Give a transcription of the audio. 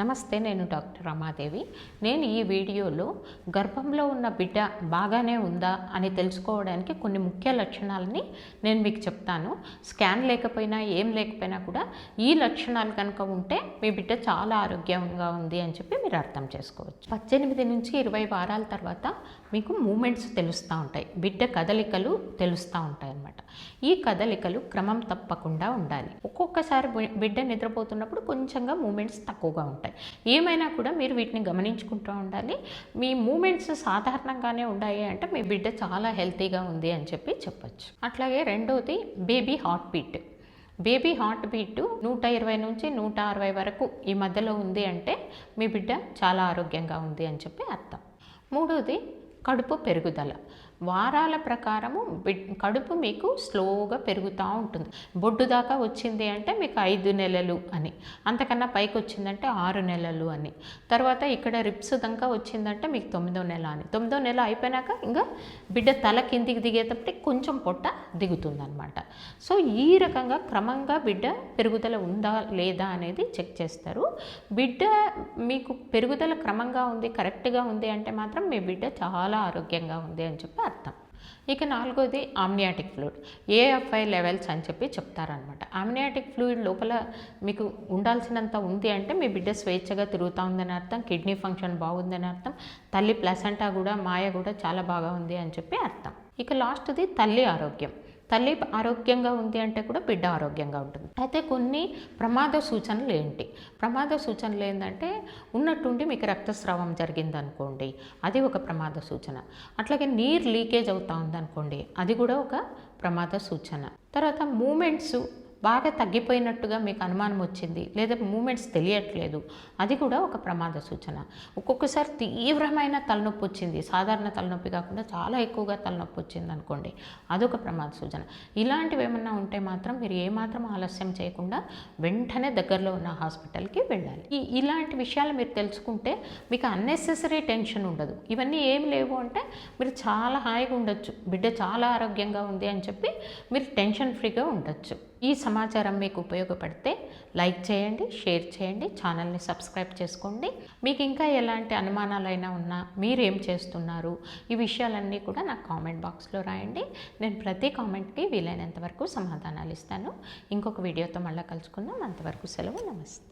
నమస్తే నేను డాక్టర్ రమాదేవి. నేను ఈ వీడియోలో గర్భంలో ఉన్న బిడ్డ బాగానే ఉందా అని తెలుసుకోవడానికి కొన్ని ముఖ్య లక్షణాలని నేను మీకు చెప్తాను. స్కాన్ లేకపోయినా ఏం లేకపోయినా కూడా ఈ లక్షణాలు కనుక ఉంటే మీ బిడ్డ చాలా ఆరోగ్యంగా ఉంది అని చెప్పి మీరు అర్థం చేసుకోవచ్చు. పద్దెనిమిది నుంచి ఇరవై వారాల తర్వాత మీకు మూమెంట్స్ తెలుస్తూ ఉంటాయి. బిడ్డ కదలికలు తెలుస్తూ ఉంటాయి. ఈ కదలికలు క్రమం తప్పకుండా ఉండాలి. ఒక్కొక్కసారి బిడ్డ నిద్రపోతున్నప్పుడు కొంచెంగా మూమెంట్స్ తక్కువగా ఉంటాయి. ఏమైనా కూడా మీరు వీటిని గమనించుకుంటూ ఉండాలి. మీ మూమెంట్స్ సాధారణంగానే ఉన్నాయి అంటే మీ బిడ్డ చాలా హెల్తీగా ఉంది అని చెప్పి చెప్పచ్చు. అట్లాగే రెండోది baby heart beat. Baby heart beat నూట ఇరవై నుంచి నూట అరవై వరకు ఈ మధ్యలో ఉంది అంటే మీ బిడ్డ చాలా ఆరోగ్యంగా ఉంది అని చెప్పి అర్థం. మూడోది కడుపు పెరుగుదల. వారాల ప్రకారము కడుపు మీకు స్లోగా పెరుగుతూ ఉంటుంది. బొడ్డు దాకా వచ్చింది అంటే మీకు ఐదు నెలలు అని. అంతకన్నా పైకి వచ్చిందంటే ఆరు నెలలు అని. తర్వాత ఇక్కడ రిప్స్ దాకా వచ్చిందంటే మీకు తొమ్మిదో నెల అని. తొమ్మిదో నెల అయిపోయినాక ఇంకా బిడ్డ తల కిందికి దిగేటప్పటికి కొంచెం పొట్ట దిగుతుందనమాట సో ఈ రకంగా క్రమంగా బిడ్డ పెరుగుదల ఉందా లేదా అనేది చెక్ చేస్తారు. బిడ్డ మీకు పెరుగుదల క్రమంగా ఉంది కరెక్ట్గా ఉంది అంటే మాత్రం మీ బిడ్డ చాలా ఆరోగ్యంగా ఉంది అని చెప్పి అర్థం. ఇక నాలుగోది ఆమ్నియాటిక్ ఫ్లూయిడ్ ఏఎఫ్ఐ లెవెల్స్ అని చెప్పి చెప్తారనమాట ఆమ్నియాటిక్ ఫ్లూయిడ్ లోపల మీకు ఉండాల్సినంత ఉంది అంటే మీ బిడ్డ స్వేచ్ఛగా తిరుగుతూ ఉందని అర్థం కిడ్నీ ఫంక్షన్ బాగుందని అర్థం తల్లి ప్లసెంటా కూడా మాయ కూడా చాలా బాగా ఉంది అని చెప్పి అర్థం. ఇక లాస్ట్ది తల్లి ఆరోగ్యం. తల్లి ఆరోగ్యంగా ఉంది అంటే కూడా బిడ్డ ఆరోగ్యంగా ఉంటుంది. అయితే కొన్ని ప్రమాద సూచనలు ఏంటి? ప్రమాద సూచనలు ఏంటంటే ఉన్నట్టుండి మీకు రక్తస్రావం జరిగిందనుకోండి అది ఒక ప్రమాద సూచన. అట్లాగే నీరు లీకేజ్ అవుతా ఉందనుకోండి అది కూడా ఒక ప్రమాద సూచన. తర్వాత మూమెంట్స్ బాగా తగ్గిపోయినట్టుగా మీకు అనుమానం వచ్చింది లేదా మూమెంట్స్ తెలియట్లేదు. అది కూడా ఒక ప్రమాద సూచన. ఒక్కొక్కసారి తీవ్రమైన తలనొప్పి వచ్చింది. సాధారణ తలనొప్పి కాకుండా చాలా ఎక్కువగా తలనొప్పి వచ్చింది అనుకోండి. అదొక ప్రమాద సూచన. ఇలాంటివి ఏమన్నా ఉంటే మాత్రం మీరు ఏమాత్రం ఆలస్యం చేయకుండా వెంటనే దగ్గరలో ఉన్న హాస్పిటల్కి వెళ్ళాలి. ఈ ఇలాంటి విషయాలు మీరు తెలుసుకుంటే మీకు అన్నెసెసరీ టెన్షన్ ఉండదు. ఇవన్నీ ఏం లేవు అంటే మీరు చాలా హాయిగా ఉండొచ్చు. బిడ్డ చాలా ఆరోగ్యంగా ఉంది అని చెప్పి మీరు టెన్షన్ ఫ్రీగా ఉండొచ్చు. ఈ సమాచారం మీకు ఉపయోగపడితే లైక్ చేయండి షేర్ చేయండి ఛానల్ని సబ్స్క్రైబ్ చేసుకోండి. మీకు ఇంకా ఎలాంటి అనుమానాలైనా ఉన్నా మీరు ఏం చేస్తున్నారు? ఈ విషయాలన్నీ కూడా నాకు కామెంట్ బాక్స్లో రాయండి. నేను ప్రతి కామెంట్కి వీలైనంత వరకు సమాధానాలు ఇస్తాను. ఇంకొక వీడియోతో మళ్ళీ కలుసుకుందాం. అంతవరకు సెలవు. నమస్తే.